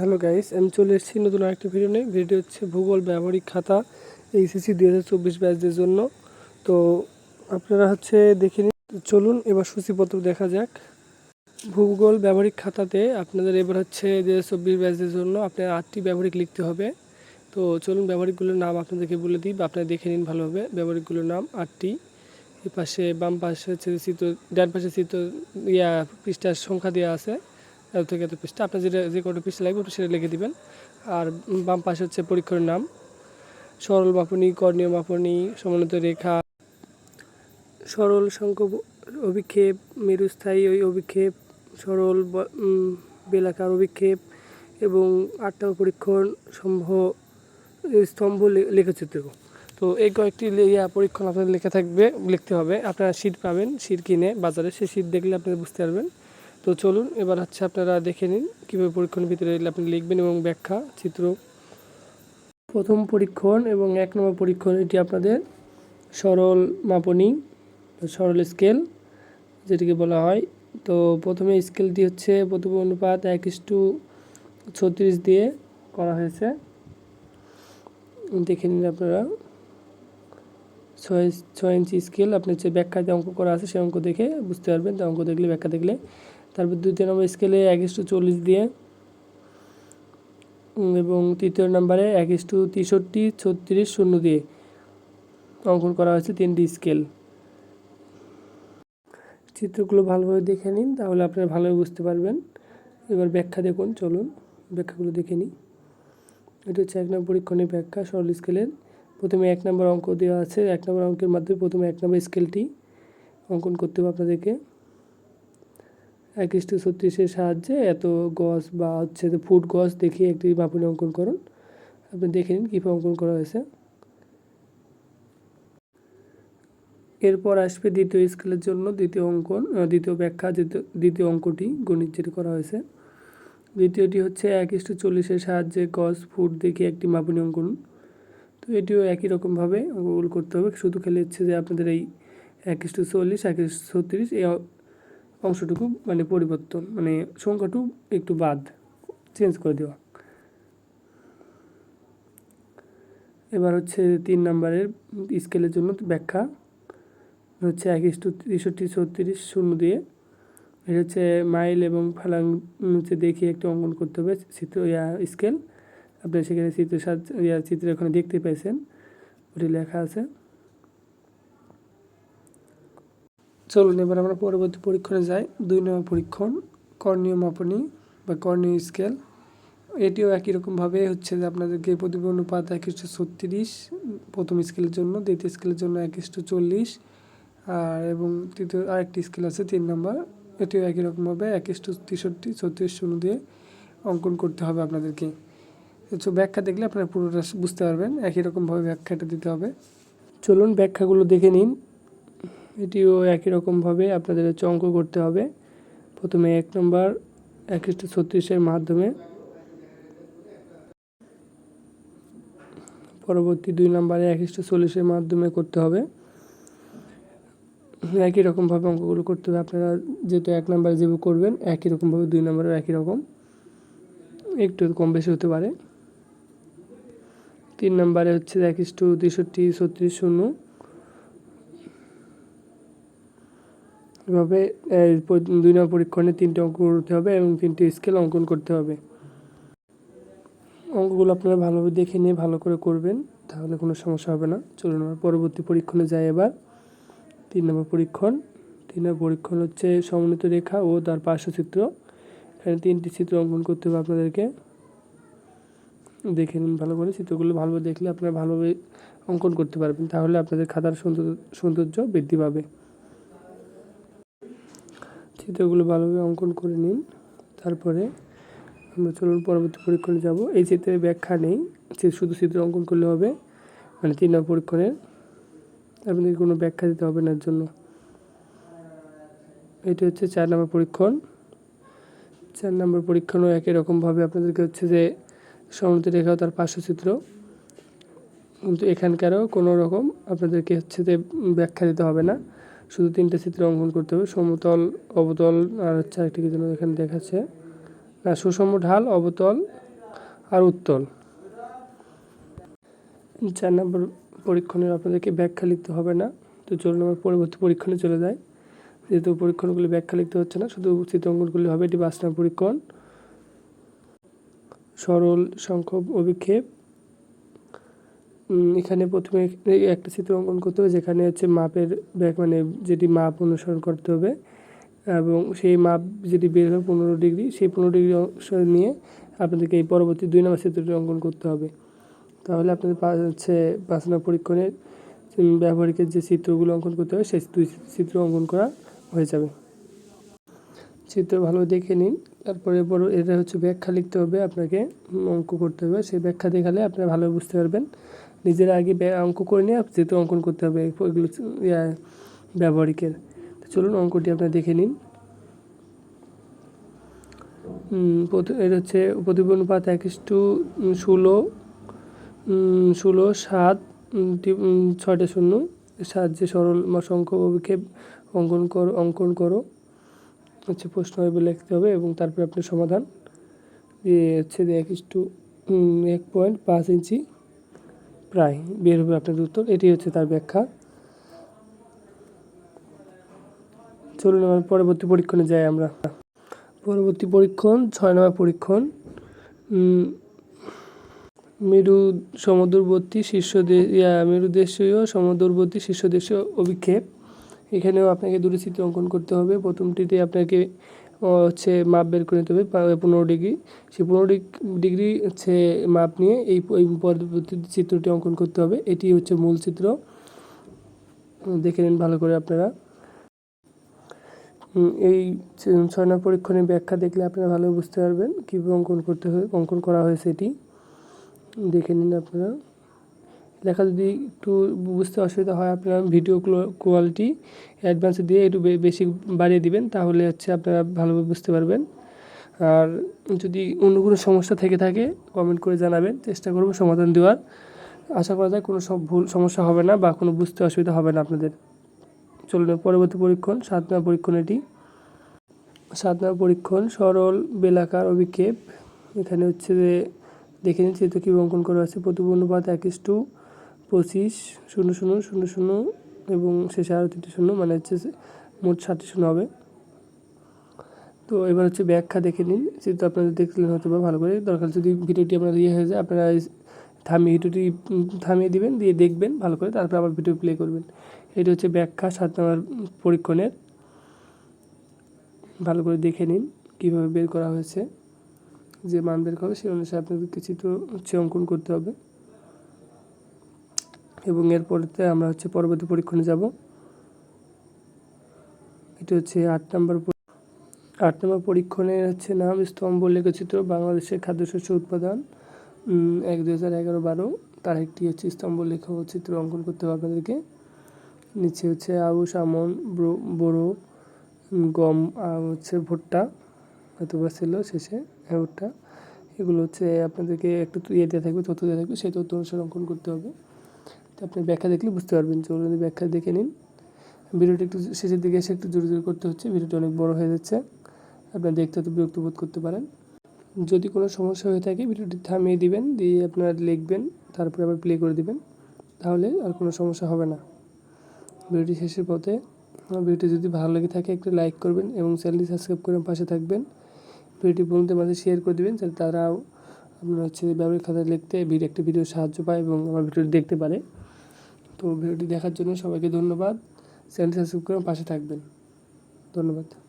Hello guys আমি চলে এসেছি নতুন আরেকটি ভিডিও নিয়ে। ভিডিও হচ্ছে ভূগোল, ব্যবহারিক খাতা এইচএসসি দুই হাজার চব্বিশ ব্যাচদের জন্য। তো আপনারা হচ্ছে দেখে নিন। চলুন, এবার সূচিপত্র দেখা যাক। ভূগোল, ব্যবহারিক খাতাতে আপনাদের এবার হচ্ছে দুই হাজার চব্বিশ ব্যাচদের জন্য আপনার আটটি ব্যবহারিক লিখতে হবে। তো চলুন, ব্যবহারিকগুলোর নাম আপনাদেরকে বলে দিই। বা আপনারা দেখে নিন ভালোভাবে। ব্যবহারিকগুলোর নাম আটটি। এ পাশে বাম পাশে হচ্ছে চিত্র, ডান পাশে চিত্র, ইয়া, পৃষ্ঠার সংখ্যা দেওয়া আছে। এত থেকে এত আপনার যেটা যে কটা পৃষ্ঠা লাগবে সেটা লিখে দিবেন। আর বাম পাশে হচ্ছে পরীক্ষার নাম। সরল মাপনি, কর্ণীয় মাপনি, সমন্বিত রেখা। সরল সংখ্য অভিক্ষেপ, মেরুস্থায়ী ওই অভিক্ষেপ। সরল বেলাকার অভিক্ষেপ। এবং আটটা পরীক্ষণ সম্ভব স্তম্ভ লেখচিত্র। তো এই কয়েকটি ইয়া পরীক্ষণ আপনাদের লেখা থাকবে, লিখতে হবে। আপনারা শীট পাবেন শীট কিনে বাজারে। সেই শীট দেখলে আপনারা বুঝতে পারবেন। তো চলুন, এবার হচ্ছে আপনারা দেখে নিন কীভাবে পরীক্ষণের ভিতরে আপনি লিখবেন এবং ব্যাখ্যা, চিত্র। প্রথম পরীক্ষণ এবং এক নম্বর পরীক্ষণ, এটি আপনাদের সরল মাপনি সরল স্কেল, যেটিকে বলা হয়। তো প্রথমে স্কেলটি হচ্ছে প্রথম অনুপাত এক টু ছত্রিশ দিয়ে করা হয়েছে। দেখে নিন আপনারা। ছয় ছয় ইঞ্চি স্কেল আপনার যে ব্যাখ্যাতে অঙ্ক করা আছে সেই অঙ্ক দেখে বুঝতে পারবেন। তো অঙ্ক দেখলে, ব্যাখ্যা দেখলে তারপর দ্বিতীয় নম্বর স্কেলে এক ইস টু চল্লিশ দিয়ে এবং তৃতীয় নম্বরে এক ইস টু তেষট্টি, ছত্রিশ, শূন্য দিয়ে অঙ্কন করা হয়েছে তিনটি স্কেল চিত্রগুলো ভালোভাবে দেখে নিন, তাহলে আপনারা ভালোভাবে বুঝতে পারবেন। এবার ব্যাখ্যা দেখুন, চলুন ব্যাখ্যাগুলো দেখে নিই। এটা হচ্ছে এক নম্বর পরীক্ষণের ব্যাখ্যা, সরল স্কেলের প্রথমে এক নম্বর অঙ্ক দেওয়া আছে, এক নম্বর অঙ্কের মাধ্যমে প্রথমে এক নম্বর স্কেলটি অঙ্কন করতে হবে আপনাদেরকে। এক ছত্রিশের সাহায্যে এত গজ বা হচ্ছে ফুট গজ দেখিয়ে একটি মাপনী অঙ্কন করুন। আপনি দেখে নিন কীভাবে অঙ্কন করা হয়েছে। এরপর আসবে দ্বিতীয় স্কেলের জন্য দ্বিতীয় অঙ্কন দ্বিতীয় ব্যাখ্যা দ্বিতীয় অঙ্কটি গণিত যেটি করা হয়েছে। দ্বিতীয়টি হচ্ছে এক ইস্টু চল্লিশের সাহায্যে গজ ফুট দেখিয়ে একটি মাপনী অঙ্কন। তো এটিও একই রকমভাবে অঙ্কগুলো করতে হবে। শুধু খেলে হচ্ছে যে আপনাদের এই এক ইস্টু চল্লিশ, এক ইস্টু ছত্রিশ এই অংশটুকু মানে পরিবর্তন মানে সংখ্যাটু একটু বাদ চেঞ্জ করে দেওয়া। এবার হচ্ছে তিন নম্বরের স্কেলের জন্য ব্যাখ্যা। হচ্ছে এক তেষট্টি, ছত্রিশ, শূন্য দিয়ে। এটা হচ্ছে মাইল এবং ফালাং হচ্ছে দেখিয়ে একটু অঙ্কন করতে হবে, চিত্র, ইয়া স্কেল আপনি সেখানে চিত্র সাহায্য ইয়া, চিত্র এখানে দেখতে পেয়েছেন, ওটি লেখা আছে। চলুন, এবার আমরা পরবর্তী পরীক্ষণে যাই। দুই নম্বর পরীক্ষণ কর্ণীয় মাপনী বা কর্ণীয় স্কেল। এটিও একই রকমভাবে হচ্ছে যে আপনাদেরকে প্রতিভ অনুপাত এক ইস্টু ছত্রিশ, প্রথম স্কেলের জন্য, দ্বিতীয় স্কেলের জন্য এক ইস্টু চল্লিশ, আর এবং তৃতীয় আরেকটি স্কেল আছে তিন নম্বর। এটিও একই রকমভাবে এক ইস্টু তেষট্টি, ছত্রিশ শূন্য দিয়ে অঙ্কন করতে হবে আপনাদেরকে। তো ব্যাখ্যা দেখলে আপনারা পুরোটা বুঝতে পারবেন। একই রকমভাবে ব্যাখ্যাটা দিতে হবে। চলুন, ব্যাখ্যাগুলো দেখে নিন। এটিও একই রকমভাবে আপনাদের হচ্ছে অঙ্ক করতে হবে। প্রথমে এক নম্বর এক ইস্টু ছত্রিশের মাধ্যমে। পরবর্তী দুই নম্বরে এক ইস্টু চল্লিশের মাধ্যমে করতে হবে। একই রকমভাবে অঙ্কগুলো করতে হবে। আপনারা যেহেতু এক নম্বরে যেভাবে করবেন, একই রকমভাবে দুই নম্বরেও একই রকম। একটু কম বেশি হতে পারে। তিন নম্বরে হচ্ছে এক ইস্টু তেষট্টি, ছত্রিশ, শূন্য। এভাবে দুই নম্বর পরীক্ষণে তিনটে অঙ্ক করতে হবে এবং তিনটে স্কেল অঙ্কন করতে হবে। অঙ্কগুলো আপনারা ভালোভাবে দেখে নিয়ে ভালো করে করবেন, তাহলে কোনো সমস্যা হবে না। চলুন আমরা পরবর্তী পরীক্ষণে যাই এবার। তিন নম্বর পরীক্ষণ। তিন নম্বর পরীক্ষণ হচ্ছে সমন্বিত রেখা ও তার পার্শ্বচিত্র এখানে তিনটি চিত্র অঙ্কন করতে হবে আপনাদেরকে। দেখে নিন ভালো করে, চিত্রগুলো ভালোভাবে দেখলে আপনারা ভালোভাবে অঙ্কন করতে পারবেন, তাহলে আপনাদের খাতার সৌন্দর্য সৌন্দর্য বৃদ্ধি পাবে। চিত্রগুলো ভালোভাবে অঙ্কন করে নিন। তারপরে আমরা চলুন পরবর্তী পরীক্ষণে যাব। এই চিত্রের ব্যাখ্যা নেই। যে শুধু চিত্র অঙ্কন করলে হবে। মানে তিন নম্বর পরীক্ষণের। আপনাদের কোনো ব্যাখ্যা দিতে হবে না জন্য। এটি হচ্ছে চার নম্বর পরীক্ষণ। চার নম্বর পরীক্ষণও একই রকমভাবে আপনাদেরকে হচ্ছে যে সমুদ্র রেখা ও তার পার্শ্বচিত্র কিন্তু এখানকারও কোনো রকম আপনাদেরকে হচ্ছে যে ব্যাখ্যা দিতে হবে না। শুধু তিনটে চিত্র অঙ্কন করতে হবে, সমতল, অবতল আর হচ্ছে আরেকটি কি যেন এখানে দেখাচ্ছে। না সুষম ঢাল, অবতল আর উত্তল। চার নম্বর পরীক্ষণের আপনাদেরকে ব্যাখ্যা লিখতে হবে না, তো চলুন আমার পরবর্তী পরীক্ষণে চলে যায় যেহেতু পরীক্ষণগুলি ব্যাখ্যা লিখতে হচ্ছে না, শুধু চিত্র অঙ্কনগুলি হবে, এটি নম্বর পরীক্ষণ। সরল সংখ্যক অভিক্ষেপ। এখানে প্রথমে একটা চিত্র অঙ্কন করতে হবে, যেখানে হচ্ছে মাপের ব্যাক মানে যেটি মাপ অনুসরণ করতে হবে, এবং সেই মাপ যেটি বের হবে পনেরো ডিগ্রি, সেই পনেরো ডিগ্রি অংশ নিয়ে আপনাদেরকে এই পরবর্তী দুই নম্বর চিত্রটি অঙ্কন করতে হবে। তাহলে আপনাদের হচ্ছে পাঁচ নম্বর পরীক্ষণের ব্যবহারিকের যে চিত্রগুলো অঙ্কন করতে হবে সেই দুই চিত্র অঙ্কন করা হয়ে যাবে। চিত্র ভালো দেখে নিন, তারপরে বড় এটা হচ্ছে ব্যাখ্যা লিখতে হবে আপনাকে অঙ্ক করতে হবে। সেই ব্যাখ্যা দেখালে আপনারা ভালো বুঝতে পারবেন। নিজেরা আগে অঙ্ক করে নিয়ে চিত্র অঙ্কন করতে হবে এগুলো ব্যবহারিকের। চলুন অঙ্কটি আপনারা দেখে নিন। এটা হচ্ছে প্রতিবন্ধ পাত এক টু ষোলো ষোলো, সাত ছয়টা শূন্য। সাহায্যে সরল বা সংখ্যক অভিক্ষেপ অঙ্কন করো অঙ্কন করো। হচ্ছে প্রশ্ন হবে লিখতে হবে এবং তারপরে আপনার সমাধান। দিয়ে হচ্ছে যে এক টু এক পয়েন্ট পাঁচ ইঞ্চি। প্রায় বের হবে আপনাদের উত্তর। এটি হচ্ছে তার ব্যাখ্যা। চলুন আমার পরবর্তী পরীক্ষণে যাই আমরা। পরবর্তী পরীক্ষণ ছয় নম্বর পরীক্ষণ। মেরু সমুদ্রবর্তী শীর্ষ দে- ইয়া, মেরুদেশীয় সমুদ্রবর্তী শীর্ষ দেশীয় অভিক্ষেপ। এখানেও আপনাকে দুটি চিত্র অঙ্কন করতে হবে। প্রথমটিতে আপনাকে হচ্ছে মাপ বের করে নিতে হবে পনেরো ডিগ্রি। সেই পনেরো ডিগ- ডিগ্রি হচ্ছে মাপ নিয়ে এই পরবর্তী চিত্রটি অঙ্কন করতে হবে। এটি হচ্ছে মূল চিত্র। দেখে নিন ভালো করে আপনারা। এই ছয় পরীক্ষণের ব্যাখ্যা দেখলে আপনারা ভালো বুঝতে পারবেন কীভাবে অঙ্কন করতে হবে অঙ্কন করা হয়েছে এটি দেখে নিন আপনারা। লেখা যদি একটু বুঝতে অসুবিধা হয় আপনারা ভিডিও কোয়ালিটি অ্যাডভান্স দিয়ে একটু বেশি বাড়িয়ে দিবেন, তাহলে হচ্ছে আপনারা ভালোভাবে বুঝতে পারবেন। আর যদি অন্য কোনো সমস্যা থেকে থাকে কমেন্ট করে জানাবেন, চেষ্টা করব সমাধান দেওয়ার। আশা করা যায় কোনো সব ভুল, সমস্যা হবে না বা কোনো বুঝতে অসুবিধা হবে না আপনাদের। চলুন পরবর্তী পরীক্ষণ, সাত নম্বর পরীক্ষণ এটি। সাত নম্বর পরীক্ষণ, সরল বেলাকার অভিক্ষেপ। এখানে হচ্ছে যে, দেখে নিন চিত্র কী অঙ্কন করা আছে প্রতিবন্ধপাত এক ইস টু পঁচিশ, শূন্য শূন্য শূন্য শূন্য এবং শেষে আরও তিনটি শূন্য মানে হচ্ছে মোট ষাটটি শূন্য হবে। তো এবার হচ্ছে ব্যাখ্যা দেখে নিন। চিত্র আপনাদের দেখলেন হয়তো বা ভালো করে, দরকার যদি ভিডিওটি আপনার ইয়ে হয়ে যায়, আপনারা থামিয়ে ভিডিওটি থামিয়ে দিবেন, দিয়ে দেখবেন ভালো করে, তারপর আবার ভিডিও প্লে করবেন। এটা হচ্ছে ব্যাখ্যা সাত নম্বর পরীক্ষণের। ভালো করে দেখে নিন কীভাবে বের করা হয়েছে, যে মান বের করা হবে, সেই অনুসারে আপনাদেরকে চিত্র হচ্ছে অঙ্কন করতে হবে। এবং এরপরেতে আমরা হচ্ছে পরবর্তী পরীক্ষণে যাব। এটা হচ্ছে আট নম্বর আট নম্বর পরীক্ষণের হচ্ছে নাম, স্তম্ভ, লেখচিত্র, বাংলাদেশের খাদ্যশস্য উৎপাদন এক দু হাজার এগারো বারো। তার একটি হচ্ছে স্তম্ভ, লেখ চিত্র অঙ্কন করতে হবে আপনাদেরকে। নিচে হচ্ছে আউশ, আমন, বোরো গম হচ্ছে ভুট্টা, অথবা ছিল শেষে ভুট্টা। এগুলো হচ্ছে আপনাদেরকে একটু ইয়ে দেওয়া থাকবে, তথ্য দেওয়া থাকবে, সেই তথ্য অনুসারে অঙ্কন করতে হবে। আপনি ব্যাখ্যা দেখলে বুঝতে পারবেন চলুন ব্যাখ্যা দেখে নিন। ভিডিওটি একটু শেষের দিকে এসে একটু জোরে জোরে করতে হচ্ছে, ভিডিওটি অনেক বড় হয়ে যাচ্ছে। আপনার দেখতে হয়তো বিরক্ত বোধ করতে পারেন। যদি কোনো সমস্যা হয়ে থাকে, ভিডিওটি থামিয়ে দিবেন, দিয়ে আপনারা লিখবেন, তারপরে আবার প্লে করে দিবেন। তাহলে আর কোনো সমস্যা হবে না। ভিডিওটি শেষের পথে ভিডিওটি যদি ভালো লেগে থাকে, একটু লাইক করবেন এবং চ্যানেলটি সাবস্ক্রাইব করে পাশে থাকবেন। ভিডিওটি বন্ধুদের মাঝে শেয়ার করে দেবেন, যাতে তারাও আপনার হচ্ছে ব্যবহারিক খাতা লিখতে একটি ভিডিও সাহায্য পায় এবং আমার ভিডিওটি দেখতে পারে। তো ভিডিওটি দেখার জন্য সবাইকে ধন্যবাদ। চ্যানেল সাবস্ক্রাইব করে পাশে থাকবেন। ধন্যবাদ।